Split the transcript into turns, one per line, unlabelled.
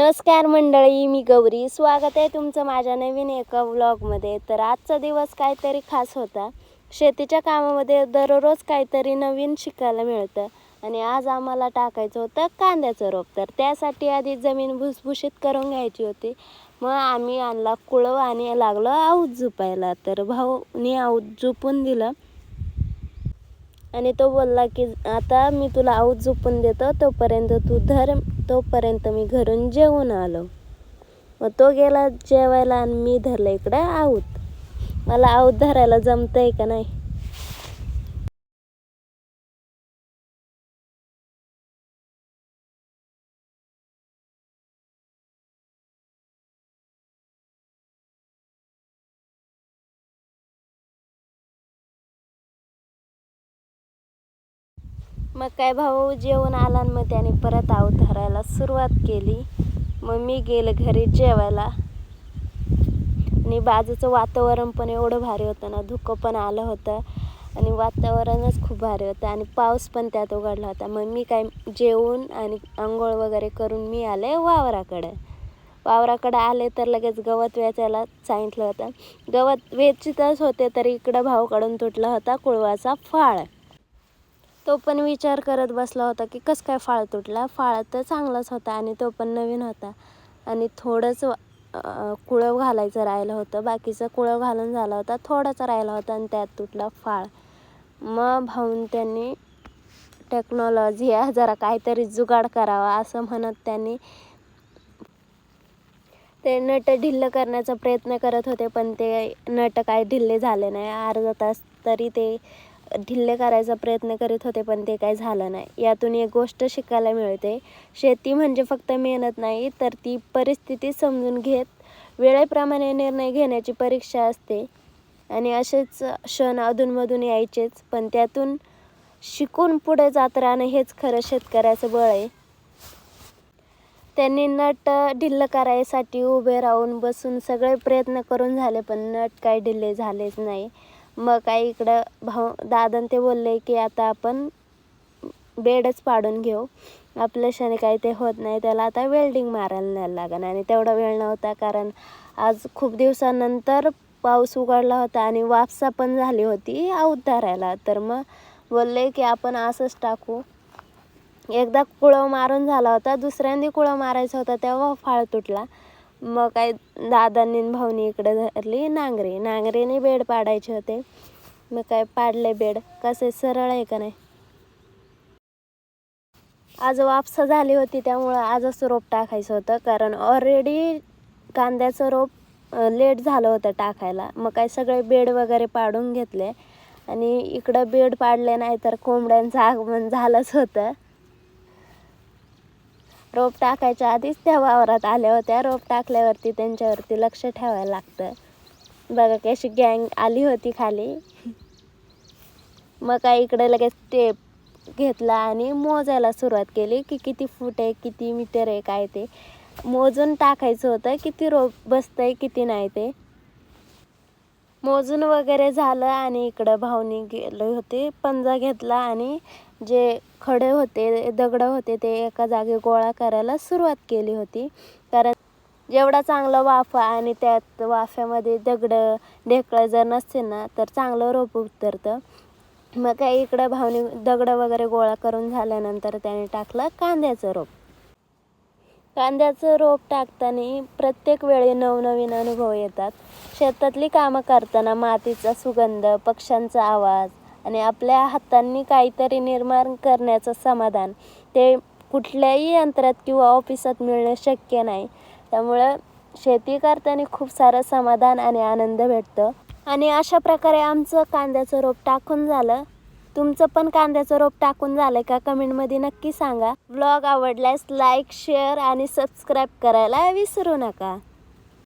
नमस्कार मंडळी मी गौरी. स्वागत आहे तुमचं माझ्या नवीन एका व्लॉगमध्ये तर आजचा दिवस काहीतरी खास होता. शेतीच्या कामामध्ये दररोज काहीतरी नवीन शिकायला मिळतं. आणि आज आम्हाला टाकायचं होतं कांद्याचं रोप. तर त्यासाठी आधी जमीन भुसभुशीत करून घ्यायची होती. मग आम्ही आणला कुळव आणि लागलो आऊत झुपायला. तर भाऊनी आऊत झुपून दिलं. आणि तो बोलला की आता मी तुला आऊत झोपून देतो. तोपर्यंत तू धर तोपर्यंत मी घरून जेवून आलो. मग तो गेला जेवायला आणि मी धरलं इकडं आऊत. मला आऊत धरायला जमतंय का नाही? मग काय भाऊ जेवण आला आणि मग त्याने परत अवतारायला सुरुवात केली. मग मी गेले घरी जेवायला. आणि बाजूचं वातावरण पण एवढं भारी होतं ना धुकं पण आलं होतं. आणि वातावरणच खूप भारी होतं आणि पाऊस पण त्यात उघडला होता. मग मी काय जेवून आणि आंघोळ वगैरे करून मी आले वावराकडं. वावराकडं आले तर लगेच गवत वेचायला सांगितलं होतं. गवत वेचितच होते तर इकडं भाऊकडून तुटला होता कुळवाचा फाळ. तो पण विचार करत बसला होता की कसं काय फाळ तुटला? फाळ तर चांगलाच होता आणि तो पण नवीन होता. आणि थोडंच कुळव घालायचं राहिलं होतं. बाकीचं कुळव घालून झाला होता थोडासा राहिला होता आणि त्यात तुटला फाळ. मग भाऊन त्यांनी टेक्नॉलॉजी आहे जरा काहीतरी जुगाड करावा असं म्हणत त्यांनी ते नट ढिल्ल करण्याचा प्रयत्न करत होते पण ते नट काय ढिल्ले झाले नाही. अर्धा तास तरी ते ढिल्ले करायचा प्रयत्न करीत होते पण ते काय झालं नाही. यातून एक गोष्ट शिकायला मिळते. शेती म्हणजे फक्त मेहनत नाही तर ती परिस्थिती समजून घेत वेळेप्रमाणे निर्णय घेण्याची परीक्षा असते. आणि असेच क्षण अधूनमधून यायचेच पण त्यातून शिकून पुढे जात राहणं हेच खरं शेतकऱ्याचं बळ आहे. त्यांनी नट ढिल्ल करायसाठी उभे राहून बसून सगळे प्रयत्न करून झाले पण नट काही ढिल्ले झालेच नाही. मग काय इकडं भाऊ दादन ते बोलले की आता आपण बेडच पाडून घेऊ. आपल्या काही ते होत नाही त्याला आता वेल्डिंग मारायला न्यायला लागेल. आणि तेवढा वेळ नव्हता कारण आज खूप दिवसानंतर पाऊस उघडला होता आणि वापसा पण झाली होती आऊत तर मग बोलले की आपण असंच टाकू. एकदा कुळव मारून झाला होता दुसऱ्यांदा कुळव मारायचा होता तेव्हा फाळ तुटला. मग काय दादांनी भाऊनी इकडे धरली नांगरे. नांगरेने बेड पाडायचे होते. मग काय पाडले बेड. कसे सरळ आहे का नाही? आज वापसा झाली होती त्यामुळं आजच रोप टाकायचं होतं. कारण ऑलरेडी कांद्याचं रोप लेट झालं होतं टाकायला. मग काय सगळे बेड वगैरे पाडून घेतले. आणि इकडं बेड पाडले नाही तर कोंबड्यांचं आगमन झालंच होतं. रोप टाकायच्या आधीच त्या वावरात आल्या होत्या. रोप टाकल्यावरती त्यांच्यावरती लक्ष ठेवायला लागतं. बघा कशी गँग आली होती खाली. मग काय इकडे लगेच टेप घेतला आणि मोजायला सुरुवात केली की किती फूट आहे किती मीटर आहे काय ते. मोजून टाकायचं होतं किती रोप बसतंय किती नाही ते. मोजून वगैरे झालं आणि इकडं भावनी गेले होते पंजा घेतला आणि जे खडे होते दगडं होते ते एका जागी गोळा करायला सुरुवात केली होती. कारण जेवढा चांगला वाफा आणि त्यात वाफ्यामध्ये दगडं ढेकळं जर नसतील ना तर चांगलं रोप उतरतं. मग काय इकडं भावनी दगडं वगैरे गोळा करून झाल्यानंतर त्याने टाकलं कांद्याचं रोप. कांद्याचं रोप टाकताना प्रत्येक वेळी नवनवीन अनुभव येतात. शेतातली कामं करताना मातीचा सुगंध पक्ष्यांचा आवाज आणि आपल्या हातांनी काहीतरी निर्माण करण्याचं समाधान. ते कुठल्याही यंत्रात किंवा ऑफिसात मिळणं शक्य नाही. त्यामुळं शेती करताना खूप सारं समाधान आणि आनंद भेटतं. आणि अशा प्रकारे आमचं कांद्याचं रोप टाकून झालं. तुमचं पण कांद्याचं रोप टाकून झालं का कमेंटमध्ये नक्की सांगा. व्लॉग आवडल्यास लाईक शेअर आणि सबस्क्राईब करायला विसरू नका.